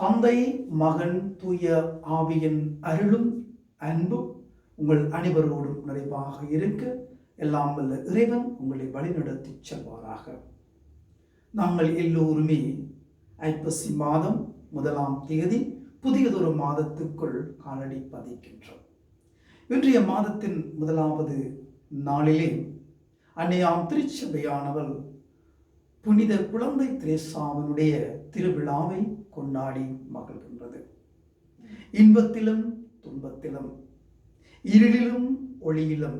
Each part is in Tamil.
தந்தை மகன் தூய ஆவியின் அருளும் அன்பும் உங்கள் அனைவரோடும் நிறைவாக இருக்க. எல்லாம் வல்ல இறைவன் உங்களை வழிநடத்தி செல்வாராக. நாங்கள் எல்லோருமே ஐப்பசி மாதம் முதலாம் தேதி புதியதொரு மாதத்துக்குள் காலடி பதிக்கின்றோம். இன்றைய மாதத்தின் முதலாவது நாளிலே அன்னையாம் திருச்சபையானவள் புனித குழந்தை திரேசாவினுடைய திருவிழாவை கொண்டாடி மகிழ்கின்றது. இன்பத்திலும் துன்பத்திலும் இருளிலும் ஒளியிலும்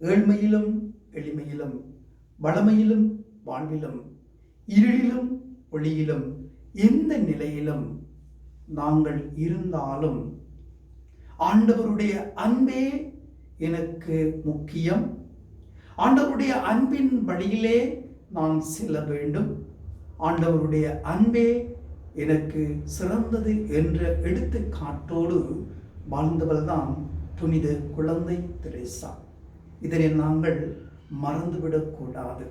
ஏழ்மையிலும் எளிமையிலும் வளமையிலும் வாழ்விலும் இருளிலும் ஒளியிலும் எந்த நிலையிலும் நாங்கள் இருந்தாலும் ஆண்டவருடைய அன்பே எனக்கு முக்கியம். ஆண்டவருடைய அன்பின் வழியிலே நான் செல்ல வேண்டும். ஆண்டவருடைய அன்பே எனக்கு சிறந்தது என்ற எடுத்துக்காட்டோடு வாழ்ந்தவள்தான் புனித குழந்தை தெரேசா. இதனை நாங்கள் மறந்துவிடக்கூடாது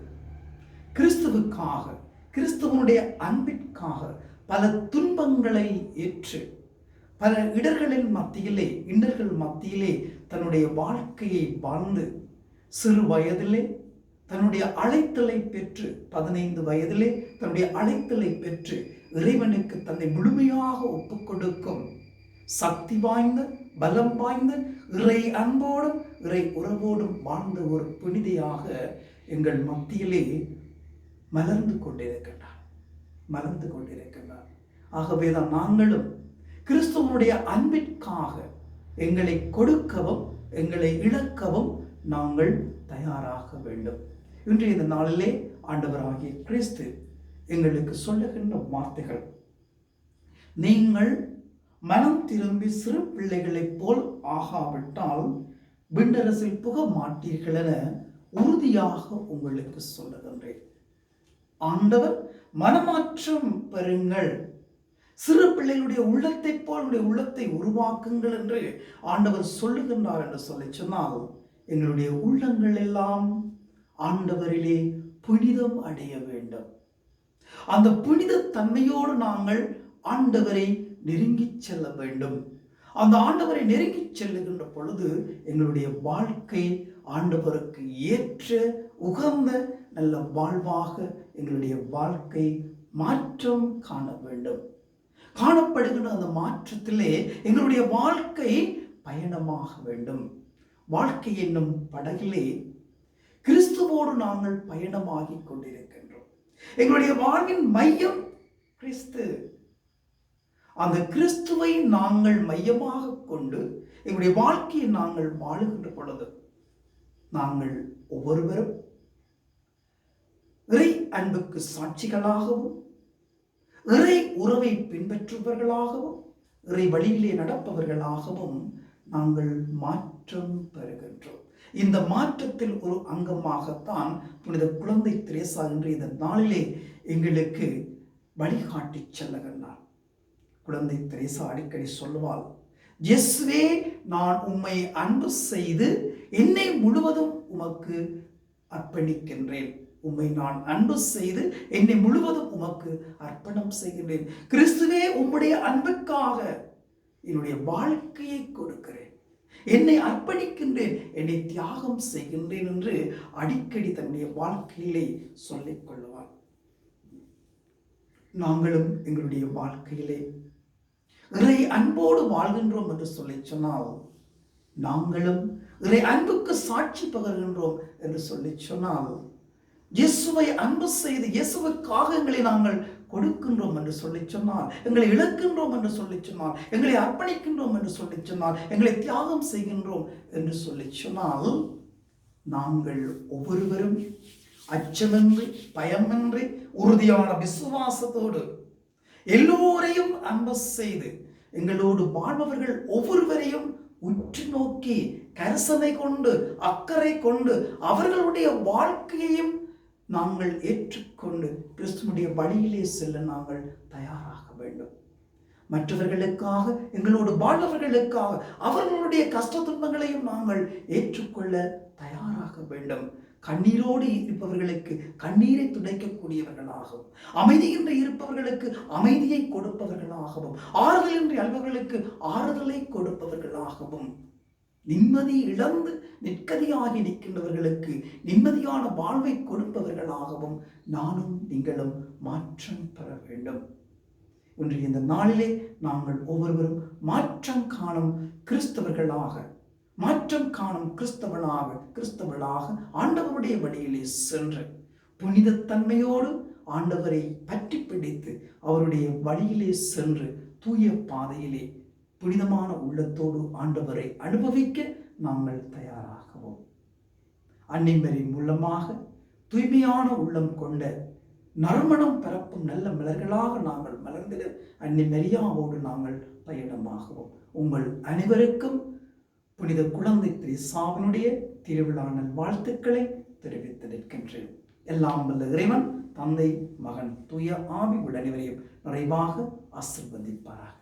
கிறிஸ்துவுக்காக கிறிஸ்துவனுடைய அன்பிற்காக பல துன்பங்களை ஏற்று பல இடர்களின் மத்தியிலே இன்னர்கள் மத்தியிலே தன்னுடைய வாழ்க்கையை வாழ்ந்து சிறு வயதிலே தன்னுடைய அழைத்தலை பெற்று பதினைந்து வயதிலே தன்னுடைய அழைத்தலை பெற்று இறைவனுக்கு தன்னை முழுமையாக ஒப்பு கொடுக்கும் சக்தி வாய்ந்த பலம் வாய்ந்த இறை அன்போடும் இறை உறவோடும் வாழ்ந்த ஒரு புனிதையாக எங்கள் மத்தியிலே மலர்ந்து கொண்டிருக்கின்றார். மலர்ந்து கொண்டிருக்கின்றார். ஆகவேதான் நாங்களும் கிறிஸ்துவனுடைய அன்பிற்காக எங்களை கொடுக்கவும் எங்களை இழக்கவும் நாங்கள் தயாராக வேண்டும். இன்றைய இந்த நாளிலே ஆண்டவராகிய கிறிஸ்து எங்களுக்கு சொல்லுகின்ற வார்த்தைகள். நீங்கள் மனம் திரும்பி சிறு பிள்ளைகளைப் போல் ஆகாவிட்டால் விண்டரசில் புக மாட்டீர்கள் என உறுதியாக உங்களுக்கு சொல்லுகின்றேன். ஆண்டவர் மனமாற்றம் பெறுங்கள். சிறு பிள்ளைகளுடைய உள்ளத்தைப் போல் உள்ளத்தை உருவாக்குங்கள் என்று ஆண்டவர் சொல்லுகின்றார் என்று சொல்லி சொன்னால் எங்களுடைய உள்ளங்கள் எல்லாம் ஆண்டவரிலே புனிதம் அடைய வேண்டும். அந்த புனித தன்மையோடு நாங்கள் ஆண்டவரை நெருங்கிச் செல்ல வேண்டும். அந்த ஆண்டவரை நெருங்கிச் செல்லுகின்ற பொழுது எங்களுடைய வாழ்க்கை ஆண்டவருக்கு ஏற்ற உகந்த நல்ல வாழ்வாக எங்களுடைய வாழ்க்கை மாற்றம் காண வேண்டும். காணப்படுகின்ற அந்த மாற்றத்திலே எங்களுடைய வாழ்க்கை பயணமாக வேண்டும். வாழ்க்கை என்னும் படகிலே கிறிஸ்துவோடு நாங்கள் பயணமாகிக் கொண்டிருக்கிறோம் எங்களுடைய வாழ்வின் மையம் கிறிஸ்து. அந்த கிறிஸ்துவை நாங்கள் மையமாக கொண்டு எங்களுடைய வாழ்க்கையை நாங்கள் வாழுகின்ற பொழுது நாங்கள் ஒவ்வொருவரும் இறை அன்புக்கு சாட்சிகளாகவும் இறை உறவை பின்பற்றுபவர்களாகவும் இறை வழியிலே நடப்பவர்களாகவும் நாங்கள் மாற்றம் பெறுகின்றோம். இந்த மாற்றத்தில் ஒரு அங்கமாகத்தான் புனித குழந்தை திரேசா என்று இந்த நாளிலே எங்களுக்கு வழிகாட்டி செல்லுகின்றார். குழந்தை திரேசா அடிக்கடி சொல்லுவாள் ஜெஸ்வே நான் உம்மை அன்பு செய்து என்னை முழுவதும் உமக்கு அர்ப்பணிக்கின்றேன். உம்மை நான் அன்பு செய்து என்னை முழுவதும் உமக்கு அர்ப்பணம் செய்கின்றேன். கிறிஸ்துவே உம்முடைய அன்புக்காக என்னுடைய வாழ்க்கையை கொடுக்கிறேன். என்னை அர்ப்பணிக்கின்றேன் என்னை தியாகம் செய்கின்றேன் என்று அடிக்கடி தன்னுடைய வாழ்க்கையிலே சொல்லிக் கொள்வார். நாங்களும் எங்களுடைய வாழ்க்கையிலே இறை அன்போடு வாழ்கின்றோம் என்று சொல்லி சொன்னால் நாங்களும் இறை அன்புக்கு சாட்சி பகர்கின்றோம் என்று சொல்லி சொன்னால் இயேசுவை அன்பு செய்து இயேசுவுக்காக எங்களை நாங்கள் கொடுக்கின்றோம் என்று சொல்லி சொன்னால் எங்களை இழக்கின்றோம் என்று சொல்லி சொன்னால் எங்களை அர்ப்பணிக்கின்றோம் என்று சொல்லி சொன்னால் எங்களை தியாகம் செய்கின்றோம் என்று சொல்லி சொன்னால் நாங்கள் ஒவ்வொருவரும் அச்சமின்றி பயமின்றி உறுதியான விசுவாசத்தோடு எல்லோரையும் அன்பு செய்து எங்களோடு வாழ்பவர்கள் ஒவ்வொருவரையும் உற்று நோக்கி கரசனை கொண்டு அக்கறை கொண்டு அவர்களுடைய வாழ்க்கையையும் நாங்கள் ஏற்றுக்கொண்டு கிறிஸ்துவனுடைய வழியிலே செல்ல நாங்கள் தயாராக வேண்டும். மற்றவர்களுக்காக எங்களோடு வாழ்பவர்களுக்காக அவர்களுடைய கஷ்ட துன்பங்களையும் நாங்கள் ஏற்றுக்கொள்ள தயாராக வேண்டும். கண்ணீரோடு இருப்பவர்களுக்கு கண்ணீரை துடைக்கக்கூடியவர்களாகவும் அமைதியின்றி இருப்பவர்களுக்கு அமைதியை கொடுப்பவர்களாகவும் ஆறுதலின்றி அல்பவர்களுக்கு ஆறுதலை கொடுப்பவர்களாகவும் நிம்மதி இழந்து நிற்கதியாகி நிற்கின்றவர்களுக்கு நிம்மதியான வாழ்வை கொடுப்பவர்களாகவும் நானும் நீங்களும் மாற்றம் பெற வேண்டும். இன்று இந்த நாளிலே நாங்கள் ஒவ்வொருவரும் மாற்றம் காணும் கிறிஸ்தவர்களாக மாற்றம் காணும் கிறிஸ்தவனாக கிறிஸ்தவளாக ஆண்டவருடைய வழியிலே சென்று புனிதத்தன்மையோடு ஆண்டவரை பற்றி பிடித்து அவருடைய வழியிலே சென்று தூய பாதையிலே புனிதமான உள்ளத்தோடு ஆண்டவரை அனுபவிக்க நாங்கள் தயாராகவும். அன்னிமரின் மூலமாக தூய்மையான உள்ளம் கொண்ட நறுமணம் பரப்பும் நல்ல மலர்களாக நாங்கள் மலர்ந்திட அன்னிமரியாவோடு நாங்கள் பயணமாகவும். உங்கள் அனைவருக்கும் புனித குழந்தை திரிசாவினுடைய திருவிழா வாழ்த்துக்களை தெரிவித்து நிற்கின்றேன். எல்லாம் வல்ல இறைவன் தந்தை மகன் தூய ஆவி உள்ள நிறைவாக ஆசிர்வதிப்பாராக.